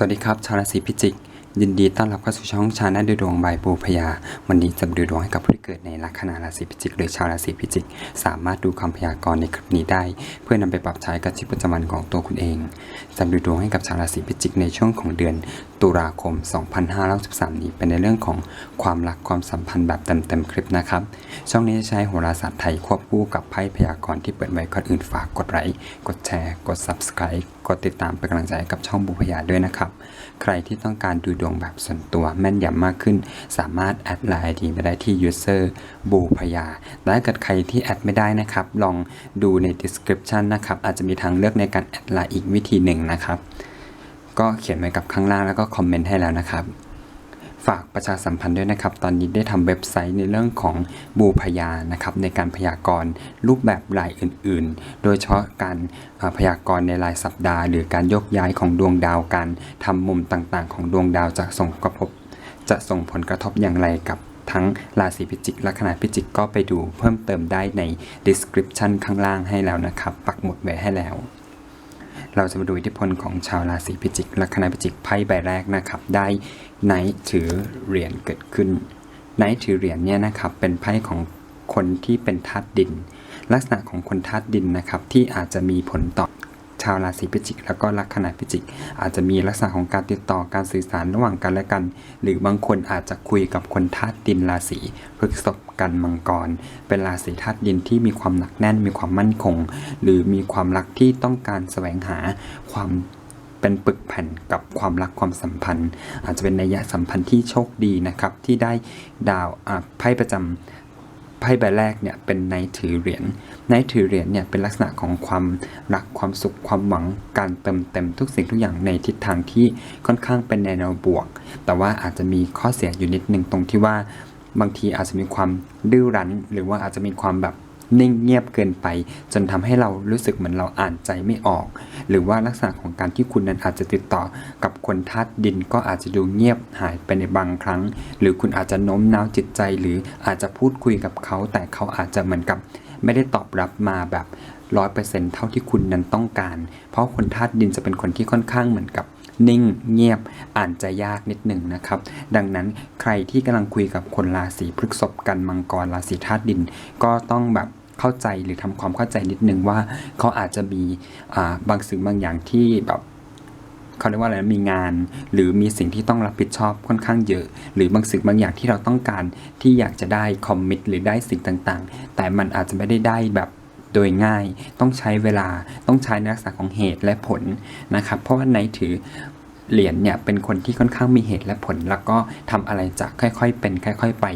สวัสดีครับ ชาวราศีพิจิก ยินดีต้อนรับเข้าสู่ช่องชาแนลดูดวงใบายปูพยา วันนี้จะดูดวงให้กับผู้ที่เกิดในลัคนาราศีพิจิก หรือชาวราศีพิจิก สามารถดูคำพยากรณ์ในคลิปนี้ได้ เพื่อนำไปปรับใช้กับชีวิตประจำวันของตัวคุณเองจะดูดวงให้กับชาวราศีพิจิกในช่วงของเดือนตุลาคม 2563 นี้เป็นในเรื่องของความรักความสัมพันธ์แบบเต็มๆคลิปนะครับ ช่องนี้จะใช้โหราศาสตร์ไทยควบคู่กับไพ่พยากรณ์ที่เปิดไว้ก่อนอื่นฝากกดไลค์กดแชร์ กด Subscribe กดติดตามเป็นกำลังใจกับช่องบุพยาด้วยนะครับ ใครที่ต้องการดูดวงแบบส่วนตัวแม่นยำมากขึ้น สามารถแอดไลน์ดีมาได้ที่ user บูพยาและถ้าเกิดใครที่แอดไม่ได้นะครับ ลองดูใน description นะครับอาจจะมีทางเลือกในการแอดไลน์อีกวิธีหนึ่งนะครับ ก็เขียนไว้กับข้างล่างแล้วก็คอมเมนต์ให้แล้วนะครับ ฝากประชาสัมพันธ์ด้วยนะครับ ตอนนี้ได้ทำเว็บไซต์ในเรื่องของบูพยานะครับ ในการพยากรณ์รูปแบบรายอื่น ๆ โดยเฉพาะการพยากรณ์ในรายสัปดาห์ หรือการยกย้ายของดวงดาวการทำมุมต่างๆ ของดวงดาวจะส่งกระทบจะส่งผลกระทบอย่างไรกับทั้งราศีพิจิกและขนาดพิจิกก็ไปดูเพิ่มเติมได้ใน description ข้างล่างให้แล้วนะครับ ปักหมุดไว้ให้แล้ว เราจะมาดูอิทธิพลของชาวราศีพิจิกลัคนาพิจิกไพ่ใบแรกนะครับ ได้ไนท์ถือเหรียญเกิดขึ้นไนท์ถือเหรียญเนี่ยนะครับเป็นไพ่ของคนที่เป็นธาตุดิน ลักษณะของคนธาตุดินนะครับที่อาจจะมีผลต่อ ชาวราศีพิจิก แล้วก็ลัคนาพิจิก อาจจะมีลักษณะของการติดต่อการสื่อสารระหว่างกันและกัน หรือบางคนอาจจะคุยกับคนธาตุดินราศีพฤกษภกันมังกร เป็นราศีธาตุดินที่มีความหนักแน่นมีความมั่นคง หรือมีความรักที่ต้องการแสวงหาความเป็นปึกแผ่นกับความรักความสัมพันธ์ อาจจะเป็นนัยสัมพันธ์ที่โชคดีนะครับ ที่ได้ดาวอ่าไพ่ประจำ ไพ่ใบแรกเนี่ยเป็นนายถือเหรียญนายถือเหรียญเนี่ยเป็นลักษณะของความรักความสุขความหวังการเติมเต็มทุกสิ่งทุกอย่างในทิศทางที่ค่อนข้างเป็นในแนวบวก แต่ว่าอาจจะมีข้อเสียอยู่นิดนึงตรงที่ว่าบางทีอาจจะมีความดื้อรั้น หรือว่าอาจจะมีความแบบ นิ่งเงียบเกินไป จนทำให้เรารู้สึกเหมือนเราอ่านใจไม่ออก หรือว่าลักษณะของการที่คุณนั้นอาจจะติดต่อกับคนธาตุดินก็อาจจะดูเงียบหายไปในบางครั้ง หรือคุณอาจจะโน้มน้าวจิตใจ หรืออาจจะพูดคุยกับเขา แต่เขาอาจจะเหมือนกับไม่ได้ตอบรับมาแบบร้อยเปอร์เซ็นต์เท่าที่คุณนั้นต้องการ เพราะคนธาตุดินจะเป็นคนที่ค่อนข้างเหมือนกับนิ่งเงียบอ่านใจยากนิดหนึ่งนะครับ ดังนั้นใครที่กำลังคุยกับคนราศีพฤษภกันมังกรราศีธาตุดิน ก็ต้องแบบ เข้าใจหรือทำความเข้าใจนิดนึงว่าเขาอาจจะมีบางสิ่งบางอย่างที่แบบเขาเรียกว่าอะไรนะมีงาน หรือมีสิ่งที่ต้องรับผิดชอบค่อนข้างเยอะ หรือบางสิ่งบางอย่างที่เราต้องการที่อยากจะได้คอมมิตหรือได้สิ่งต่างๆ แต่มันอาจจะไม่ได้ได้แบบโดยง่าย ต้องใช้เวลาต้องใช้ในลักษณะของเหตุและผลนะครับ เพราะว่าในถือ เหรียญเนี่ยเป็นคนที่ค่อนข้างมีเหตุและผล แล้วก็ทำอะไรจะค่อยๆเป็นค่อย ๆ ไป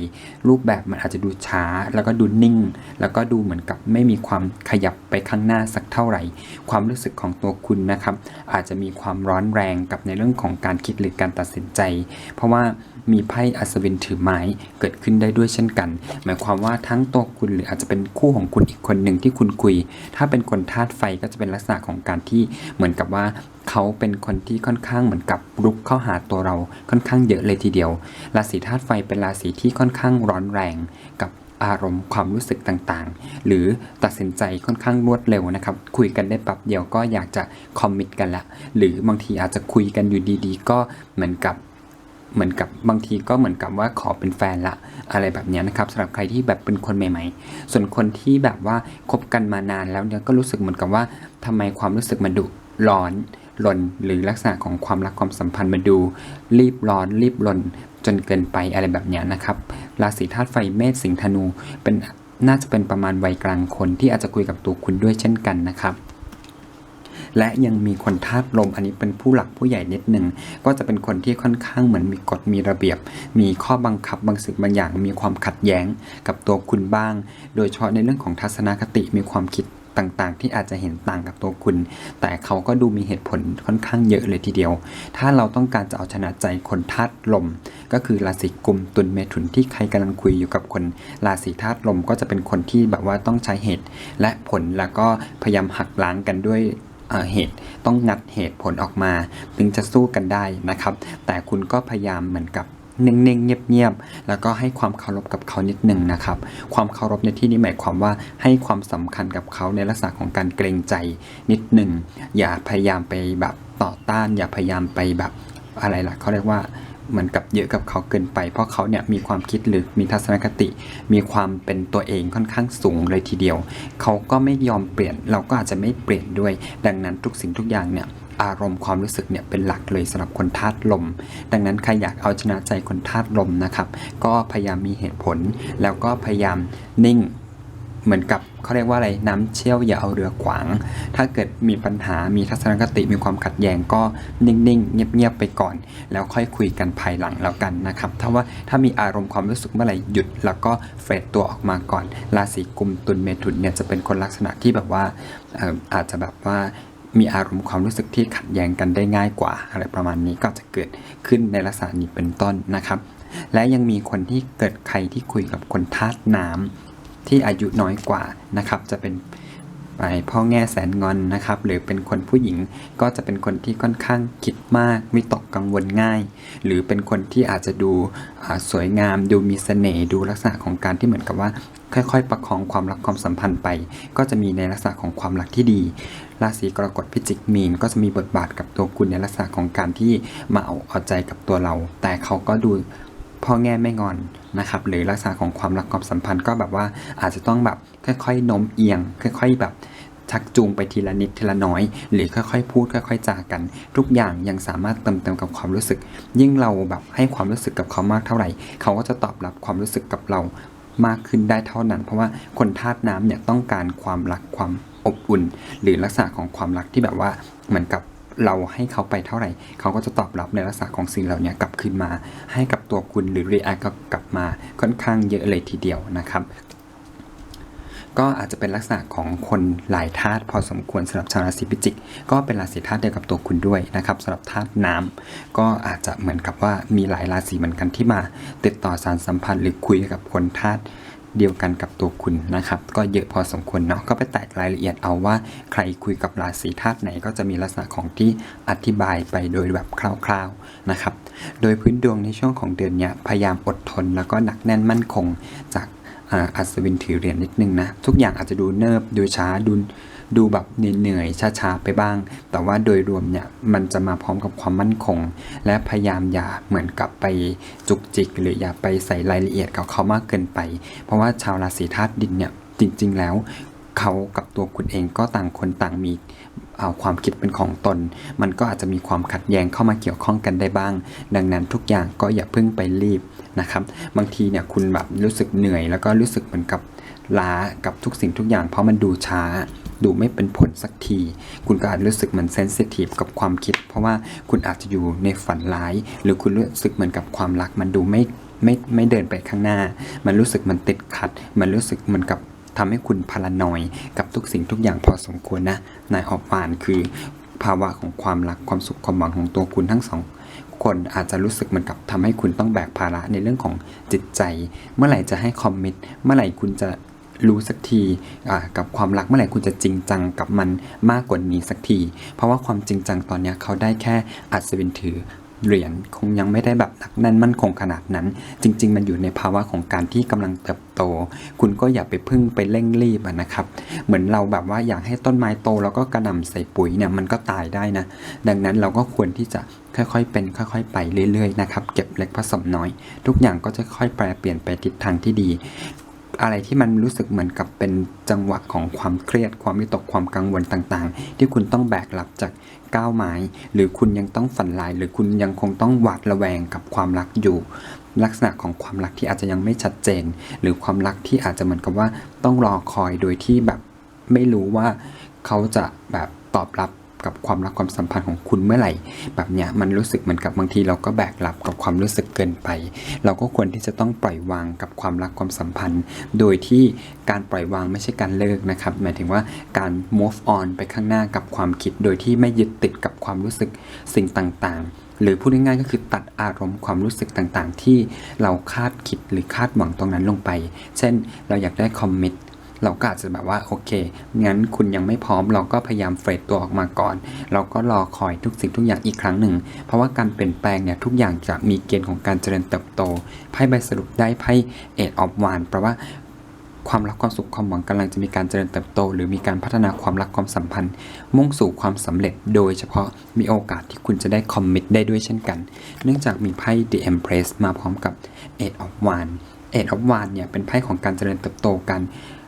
รูปแบบมันอาจจะดูช้า แล้วก็ดูนิ่ง แล้วก็ดูเหมือนกับไม่มีความขยับไปข้างหน้าสักเท่าไหร่ ความรู้สึกของตัวคุณนะครับ อาจจะมีความร้อนแรงกับในเรื่องของการคิดหรือการตัดสินใจ เพราะว่า มีไพ่อัศวินถือไม้เกิดขึ้นได้ด้วยเช่นกัน หมายความว่าทั้งตัวคุณหรืออาจจะเป็นคู่ของคุณอีกคนหนึ่งที่คุณคุย ถ้าเป็นคนธาตุไฟก็จะเป็นลักษณะของการที่เหมือนกับว่าเขาเป็นคนที่ค่อนข้างเหมือนกับรุกเข้าหาตัวเราค่อนข้างเยอะเลยทีเดียว ราศีธาตุไฟเป็นราศีที่ค่อนข้างร้อนแรงกับอารมณ์ความรู้สึกต่างๆ หรือตัดสินใจค่อนข้างรวดเร็วนะครับ คุยกันได้แป๊บเดียวก็อยากจะคอมมิตกันละ หรือบางทีอาจจะคุยกันอยู่ดีๆ ก็เหมือนกับ เหมือนกับบางทีก็เหมือนกับว่าขอเป็นแฟนละอะไรแบบนี้นะครับสำหรับใครที่แบบเป็นคนใหม่ ๆ ส่วนคนที่แบบว่าคบกันมานานแล้วเนี่ยก็รู้สึกเหมือนกับว่าทำไมความรู้สึกมันดุร้อนลนหรือลักษณะของความรักความสัมพันธ์มันดู รีบร้อน รีบลนจนเกินไปอะไรแบบนี้นะครับราศีธาตุไฟเมษสิงห์ธนูเป็นน่าจะเป็นประมาณวัยกลางคนที่อาจจะคุยกับตัวคุณด้วยเช่นกันนะครับ และยังมีคนธาตุลมอันนี้เป็นผู้หลักผู้ใหญ่นิดนึงก็จะเป็นคนที่ค่อนข้างเหมือนมีกฎมีระเบียบ มีข้อบังคับบางสิ่งบางอย่าง มีความขัดแย้งกับตัวคุณบ้าง โดยเฉพาะในเรื่องของทัศนคติมีความคิดต่างๆ ที่อาจจะเห็นต่างกับตัวคุณ แต่เขาก็ดูมีเหตุผลค่อนข้างเยอะเลยทีเดียว ถ้าเราต้องการจะเอาชนะใจคนธาตุลม ก็คือราศีกุมตุลเมถุนที่ใครกำลังคุยอยู่กับคนราศีธาตุลมก็จะเป็นคนที่แบบว่าต้องใช้เหตุ และผลแล้วก็พยายามหักล้างกันด้วย เหตุต้องงัดเหตุผลออกมา ถึงจะสู้กันได้นะครับ แต่คุณก็พยายามเหมือนกับนิ่งๆเงียบๆ แล้วก็ให้ความเคารพกับเขานิดหนึ่งนะครับ ความเคารพในที่นี้หมายความว่าให้ความสำคัญกับเขาในลักษณะของการเกรงใจนิดหนึ่ง อย่าพยายามไปแบบต่อต้าน อย่าพยายามไปแบบ อะไรล่ะเขาเรียกว่าเหมือนกับเยอะกับเขาเกินไป เพราะเขาเนี่ยมีความคิดหรือมีทัศนคติ มีความเป็นตัวเองค่อนข้างสูงเลยทีเดียว เขาก็ไม่ยอมเปลี่ยนเราก็อาจจะไม่เปลี่ยนด้วย ดังนั้นทุกสิ่งทุกอย่างเนี่ยอารมณ์ความรู้สึกเนี่ยเป็นหลักเลยสำหรับคนธาตุลม ดังนั้นใครอยากเอาชนะใจคนธาตุลมนะครับ ก็พยายามมีเหตุผล แล้วก็พยายามนิ่ง เหมือนกับเขาเรียกว่าอะไรน้ำเชี่ยวอย่าเอาเรือขวาง ถ้าเกิดมีปัญหามีทัศนคติมีความขัดแย้งก็นิ่งๆ เงียบๆไปก่อน แล้วค่อยคุยกันภายหลังแล้วกันนะครับ ถ้าว่าถ้ามีอารมณ์ความรู้สึกเมื่อไหร่หยุด แล้วก็เฟดตัวออกมาก่อน ราศีกุมตุลเมถุนเนี่ยจะเป็นคนลักษณะที่แบบว่าอาจจะแบบว่ามีอารมณ์ความรู้สึกที่ขัดแย้งกันได้ง่ายกว่า อะไรประมาณนี้ก็จะเกิดขึ้นในลักษณะนี้เป็นต้นนะครับ และยังมีคนที่เกิดใครที่คุยกับคนธาตุน้ำ ที่อายุน้อยกว่านะครับ จะเป็นไปพ่อแง่แสนงอนนะครับ หรือเป็นคนผู้หญิงก็จะเป็นคนที่ค่อนข้างคิดมากวิตกกังวลง่าย หรือเป็นคนที่อาจจะดูสวยงาม ดูมีเสน่ห์ดูลักษณะของการที่เหมือนกับว่า ค่อยๆ ประคองความรักความสัมพันธ์ไป ก็จะมีในลักษณะของความรักที่ดีราศีกรกฎพิจิกมีนก็จะมีบทบาทกับตัวคุณในลักษณะของการที่มาเอาเอาใจกับตัวเรา แต่เขาก็ดู พ่อแง่ไม่งอนนะครับหรือลักษณะของความรักความสัมพันธ์ก็แบบว่าอาจจะต้องแบบค่อยๆโน้มเอียง ค่อย ๆ แบบชักจูงไปทีละนิดทีละน้อย หรือค่อยๆพูดค่อยๆจากัน ทุกอย่างยังสามารถเติมเต็มกับความรู้สึก ยิ่งเราแบบให้ความรู้สึกกับเขามากเท่าไหร่ เขาก็จะตอบรับความรู้สึกกับเรามากขึ้นได้เท่านั้น เพราะว่าคนธาตุน้ำเนี่ยต้องการความรักความอบอุ่น หรือลักษณะของความรักที่แบบว่าเหมือนกับ เราให้เขาไปเท่าไหร่ เขาก็จะตอบรับในลักษณะของสิ่งเหล่านี้กลับคืนมา ให้กับตัวคุณหรือ react ก็กลับมาค่อนข้างเยอะเลยทีเดียวนะครับก็อาจจะเป็นลักษณะของคนหลายธาตุพอสมควรสำหรับชาวราศีพิจิก ก็เป็นราศีธาตุเดียวกับตัวคุณด้วยนะครับสำหรับธาตุน้ำก็อาจจะเหมือนกับว่ามีหลายราศีเหมือนกันที่มา ติดต่อสารสัมพันธ์หรือคุยกับคนธาตุ เดียวกันกับตัวคุณนะครับ ก็เยอะพอสมควรเนาะก็ไปแตกรายละเอียดเอาว่าใครคุยกับราศีธาตุไหนก็จะมีลักษณะของที่อธิบายไปโดยแบบคร่าวๆนะครับ โดยพื้นดวงในช่วงของเดือนนี้พยายามอดทนแล้วก็หนักแน่นมั่นคงจากอัศวินถือเหรียญนิดนึงนะ ทุกอย่างอาจจะดูเนิบดูช้าดู ดูแบบเหนื่อยๆช้าๆไปบ้าง แต่ว่าโดยรวมเนี่ยมันจะมาพร้อมกับความมั่นคง และพยายามอย่าเหมือนกับไปจุกจิก หรืออย่าไปใส่รายละเอียดกับเขามากเกินไป เพราะว่าชาวราศีธาตุดินเนี่ยจริง ๆ แล้วเขากับตัวคุณเองก็ต่างคนต่างมีเอาความคิดเป็นของตน มันก็อาจจะมีความขัดแย้งเข้ามาเกี่ยวข้องกันได้บ้าง ดังนั้นทุกอย่างก็อย่าเพิ่งไปรีบนะครับ บางทีเนี่ยคุณแบบรู้สึกเหนื่อย แล้วก็รู้สึกเหมือนกับล้ากับทุกสิ่งทุกอย่างเพราะมันดูช้า ดูไม่เป็นผลสักที คุณก็อาจรู้สึกเหมือนเซนซิทีฟกับความคิด เพราะว่าคุณอาจจะอยู่ในฝันร้าย หรือคุณรู้สึกเหมือนกับความรักมันดูไม่ไม่ไม่เดินไปข้างหน้า มันรู้สึกมันติดขัด มันรู้สึกเหมือนกับทำให้คุณพารานอยกับทุกสิ่งทุกอย่างพอสมควรนะนายออกวานคือภาวะของความรักความสุขความหวังของตัวคุณทั้งสองคนอาจจะรู้สึกเหมือนกับทำให้คุณต้องแบกภาระในเรื่องของจิตใจ เมื่อไหร่จะให้คอมมิตเมื่อไหร่คุณจะ รู้สักทีกับความรักเมื่อไหร่คุณจะจริงจังกับมันมากกว่านี้สักที เพราะว่าความจริงจังตอนนี้เขาได้แค่อัศวินถือเหรียญคงยังไม่ได้แบบหนักแน่นมั่นคงขนาดนั้น จริง ๆ มันอยู่ในภาวะของการที่กำลังเติบโต คุณก็อย่าไปพึ่งไปเร่งรีบนะครับ เหมือนเราแบบว่าอยากให้ต้นไม้โตแล้วก็กระหน่ำใส่ปุ๋ยเนี่ยมันก็ตายได้นะ ดังนั้นเราก็ควรที่จะค่อยๆ เป็นค่อยๆ ไปเรื่อยๆนะครับ เก็บเล็กผสมน้อย ทุกอย่างก็จะค่อยแปรเปลี่ยนไปทิศทางที่ดี อะไรที่มันรู้สึกเหมือนกับเป็นจังหวะของความเครียด ความวิตกความกังวลต่างๆ ที่คุณต้องแบกรับจากก้าวไม้หรือคุณยังต้องฝันลาย หรือคุณยังคงต้องหวาดระแวงกับความรักอยู่ ลักษณะของความรักที่อาจจะยังไม่ชัดเจน หรือความรักที่อาจจะเหมือนกับว่าต้องรอคอยโดยที่แบบไม่รู้ว่าเขาจะแบบตอบรับ กับความรักความสัมพันธ์ของคุณเมื่อไหร่ แบบเนี้ยมันรู้สึกเหมือนกับบางทีเราก็แบกรับกับความรู้สึกเกินไป เราก็ควรที่จะต้องปล่อยวางกับความรักความสัมพันธ์ โดยที่การปล่อยวางไม่ใช่การเลิกนะครับหมายถึงว่าการ move on ไปข้างหน้ากับความคิด โดยที่ไม่ยึดติดกับความรู้สึกสิ่งต่างๆหรือพูดง่ายๆก็คือตัดอารมณ์ความรู้สึกต่างๆ ที่เราคาดคิดหรือคาดหวังตรงนั้นลงไป เช่น เราอยากได้คอมมิต เราก็อาจจะแบบว่าโอเค งั้นคุณยังไม่พร้อมเราก็พยายามเฟรดตัวออกมาก่อน เราก็รอคอยทุกสิ่งทุกอย่างอีกครั้งหนึ่ง เพราะว่าการเปลี่ยนแปลงเนี่ยทุกอย่างจะมีเกณฑ์ของการเจริญเติบโต ไพ่ใบสรุปได้ไพ่เอ็ดออฟวานแปลว่าความรักความสุขความหวังกำลังจะมีการเจริญเติบโต หรือมีการพัฒนาความรักความสัมพันธ์ มุ่งสู่ความสำเร็จโดยเฉพาะมีโอกาสที่คุณจะได้คอมมิตได้ด้วยเช่นกัน เนื่องจากมีไพ่ The Empress มาพร้อมกับ Eight of Wands Eight of Wands เนี่ยเป็นไพ่ของการเจริญเติบโตกัน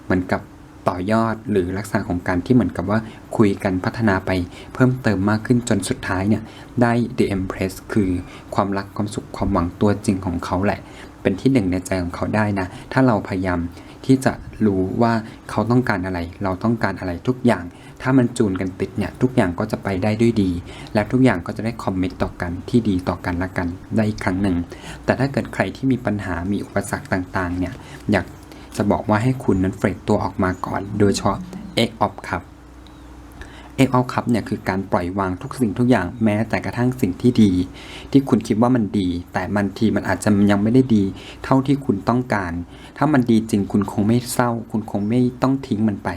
เหมือนกับต่อยอดหรือลักษณะของการที่เหมือนกับว่าคุยกันพัฒนาไปเพิ่มเติมมากขึ้นจนสุดท้ายเนี่ย ได้ The Empress คือความรักความสุขความหวังตัวจริงของเขาแหละ เป็นที่หนึ่งในใจของเขาได้นะ ถ้าเราพยายามที่จะรู้ว่าเขาต้องการอะไร เราต้องการอะไรทุกอย่าง ถ้ามันจูนกันติดเนี่ย ทุกอย่างก็จะไปได้ด้วยดี และทุกอย่างก็จะได้คอมมิตต่อกันที่ดีต่อกันละกันได้อีกครั้งหนึ่ง แต่ถ้าเกิดใครที่มีปัญหามีอุปสรรคต่างๆเนี่ยอยาก จะบอกว่าให้คุณนั้นเฟรดตัวออกมาก่อน โดยเฉพาะ X of Cup X of Cup เนี่ยคือการปล่อยวางทุกสิ่งทุกอย่างแม้แต่กระทั่งสิ่งที่ดี ที่คุณคิดว่ามันดี แต่มันทีมันอาจจะยังไม่ได้ดี เท่าที่คุณต้องการ ถ้ามันดีจริงคุณคงไม่เศร้า คุณคงไม่ต้องทิ้งมันไป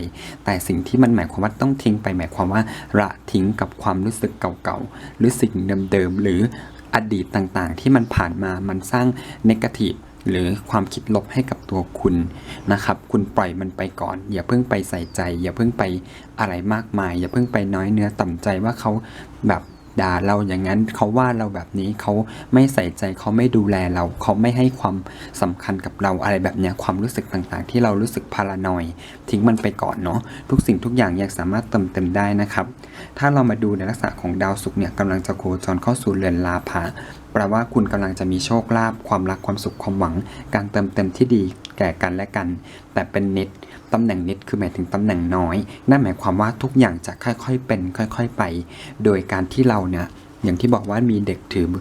แต่สิ่งที่มันหมายความว่าต้องทิ้งไปหมายความว่าละทิ้งกับความรู้สึกเก่าๆหรือสิ่งเดิมๆหรืออดีตต่างๆ ที่มันผ่านมามันสร้างนกาทีฟ หรือความคิดลบให้กับตัวคุณนะครับ คุณปล่อยมันไปก่อน อย่าเพิ่งไปใส่ใจ อย่าเพิ่งไปอะไรมากมาย อย่าเพิ่งไปน้อยเนื้อต่ำใจว่าเขาแบบด่าเราอย่างนั้นเขาว่าเราแบบนี้เขาไม่ใส่ใจเขาไม่ดูแลเราเขาไม่ให้ความสำคัญกับเราอะไรแบบเนี้ยความรู้สึกต่างๆ ที่เรารู้สึกพารานอย ทิ้งมันไปก่อนเนาะทุกสิ่งทุกอย่างยังสามารถเติมเต็มได้นะครับ ถ้าเรามาดูในลักษณะของดาวศุกร์เนี่ยกำลังจะโคจรเข้าสู่เรือนลาภะ ลว่าคุณกำลังจะมีโชคลาภความรักความสุขความหวัง การเติมเต็มที่ดีแก่กันและกัน แต่เป็นนิดตำแหน่งนิดคือหมายถึงตำแหน่งน้อย นั่นหมายความว่าทุกอย่างจะค่อยๆเป็น ค่อยๆไป โดยการที่เราเนี่ยอย่างที่บอกว่ามีเด็กถือ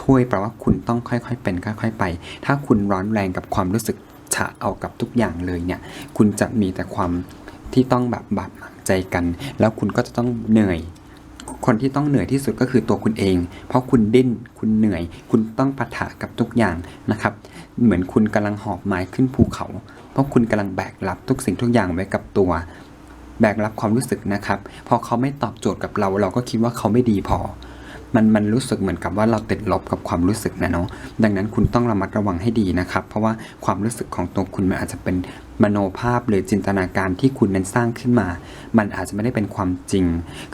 ถ้วยแปลว่าคุณต้องค่อยๆเป็นค่อยๆไป ถ้าคุณร้อนแรงกับความรู้สึกฉะเอากับทุกอย่างเลยเนี่ย คุณจะมีแต่ความที่ต้องแบบบาดหมางใจกัน แล้วคุณก็จะต้องเหนื่อย คนที่ต้องเหนื่อยที่สุดก็คือตัวคุณเอง เพราะคุณดิ้น คุณเหนื่อย คุณต้องปะทะกับทุกอย่างนะครับ เหมือนคุณกำลังหอบไม้ขึ้นภูเขา เพราะคุณกำลังแบกรับทุกสิ่งทุกอย่างไว้กับตัว แบกรับความรู้สึกนะครับ พอเขาไม่ตอบโจทย์กับเรา เราก็คิดว่าเขาไม่ดีพอ มันมันรู้สึกเหมือนกับว่าเราติดลบกับความรู้สึกนะเนาะ ดังนั้นคุณต้องระมัดระวังให้ดีนะครับ เพราะว่าความรู้สึกของตัวคุณมันอาจจะเป็นมโนภาพหรือจินตนาการที่คุณนั้นสร้างขึ้นมา มันอาจจะไม่ได้เป็นความจริง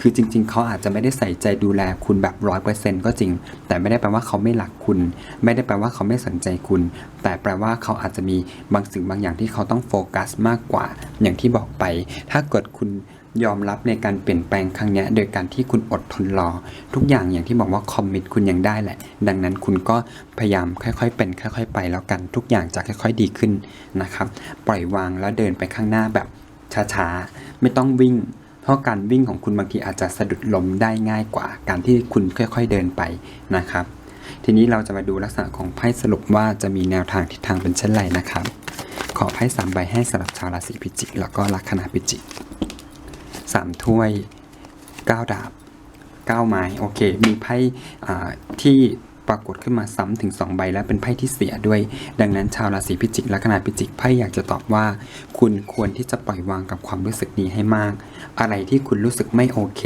คือจริง ๆ เขาอาจจะไม่ได้ใส่ใจดูแลคุณแบบร้อยเปอร์เซ็นก็จริง แต่ไม่ได้แปลว่าเขาไม่หลักคุณ ไม่ได้แปลว่าเขาไม่สนใจคุณ แต่แปลว่าเขาอาจจะมีบางสิ่งบางอย่างที่เขาต้องโฟกัสมากกว่า อย่างที่บอกไป ถ้าเกิดคุณ ยอมรับในการเปลี่ยนแปลงครั้งนี้โดยการที่คุณอดทนรอ ทุกอย่างอย่างที่บอกว่าคอมมิตคุณยังได้แหละ ดังนั้นคุณก็พยายามค่อยๆ เป็นค่อย ๆ ไปแล้วกันทุกอย่างจะค่อย ๆ ดีขึ้นนะครับ ปล่อยวางแล้วเดินไปข้างหน้าแบบช้าๆ ไม่ต้องวิ่ง เพราะการวิ่งของคุณบางทีอาจจะสะดุดล้มได้ง่ายกว่า การที่คุณค่อย ๆ เดินไปนะครับ ทีนี้เราจะมาดูลักษณะของไพ่สรุปว่าจะมีแนวทางทิศทางเป็นเช่นไรนะครับ ขอไพ่สามใบให้สำหรับชาวราศีพิจิก แล้วก็ลัคนาพิจิก สามถ้วยเก้าดาบเก้าไม้ โอเค มีไพ่ที่ปรากฏขึ้นมาซ้ำถึงสองใบและเป็นไพ่ที่เสียด้วย ดังนั้นชาวราศีพิจิกและขนาดพิจิกไพ่อยากจะตอบว่า คุณควรที่จะปล่อยวางกับความรู้สึกนี้ให้มาก อะไรที่คุณรู้สึกไม่โอเค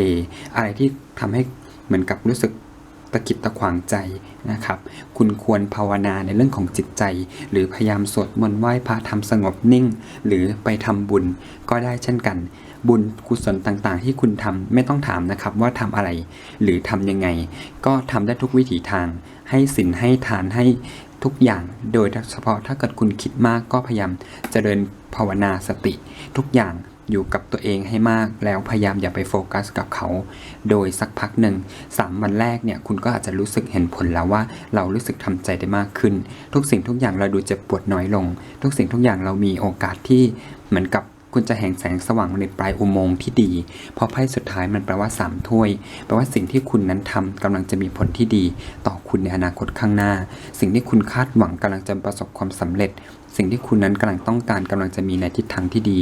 อะไรที่ทำให้เหมือนกับรู้สึก ตะกิดตะขวางใจนะครับ คุณควรภาวนาในเรื่องของจิตใจ หรือพยายามสวดมนต์ไหว้พระทำสงบนิ่ง หรือไปทำบุญก็ได้เช่นกัน บุญกุศลต่างๆ ที่คุณทำไม่ต้องถามนะครับว่าทำอะไร หรือทำยังไง ก็ทำได้ทุกวิถีทาง ให้ศีลให้ทานให้ทุกอย่าง โดยเฉพาะถ้าเกิดคุณคิดมากก็พยายามเจริญภาวนาสติ ทุกอย่าง อยู่กับตัวเองให้มาก แล้วพยายามอย่าไปโฟกัสกับเขา โดยสักพักหนึ่งสามวันแรกเนี่ยคุณก็อาจจะรู้สึกเห็นผลแล้วว่า เรารู้สึกทำใจได้มากขึ้น ทุกสิ่งทุกอย่างเราดูเจ็บปวดน้อยลง ทุกสิ่งทุกอย่างเรามีโอกาสที่เหมือนกับคุณจะแห่งแสงสว่างในปลายอุโมงค์ที่ดี เพราะไพ่สุดท้ายมันแปลว่าสามถ้วย แปลว่าสิ่งที่คุณนั้นทำกำลังจะมีผลที่ดี ต่อคุณในอนาคตข้างหน้า สิ่งที่คุณคาดหวังกำลังจะประสบความสำเร็จ สิ่งที่คุณนั้นกำลังต้องการกำลังจะมีในทิศทางที่ดี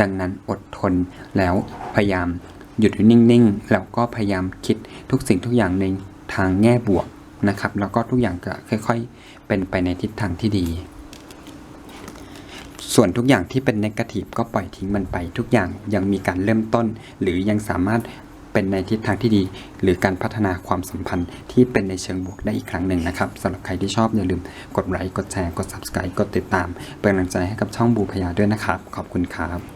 ดังนั้นอดทนแล้วพยายามหยุดนิ่งๆ แล้วก็พยายามคิดทุกสิ่งทุกอย่างในทางแง่บวกนะครับ แล้วก็ทุกอย่างก็ค่อยๆ เป็นไปในทิศทางที่ดี ส่วนทุกอย่างที่เป็นนกาทีฟก็ปล่อยทิ้งมันไป ทุกอย่างยังมีการเริ่มต้น หรือยังสามารถ เป็นในทิศทางที่ดี หรือการพัฒนาความสัมพันธ์ที่เป็นในเชิงบวกได้อีกครั้งหนึ่งนะครับสำหรับใครที่ชอบอย่าลืมกดไลค์กดแชร์กด subscribe กดติดตาม เป็นกำลังใจให้กับช่องบูพยาด้วยนะครับ ขอบคุณครับ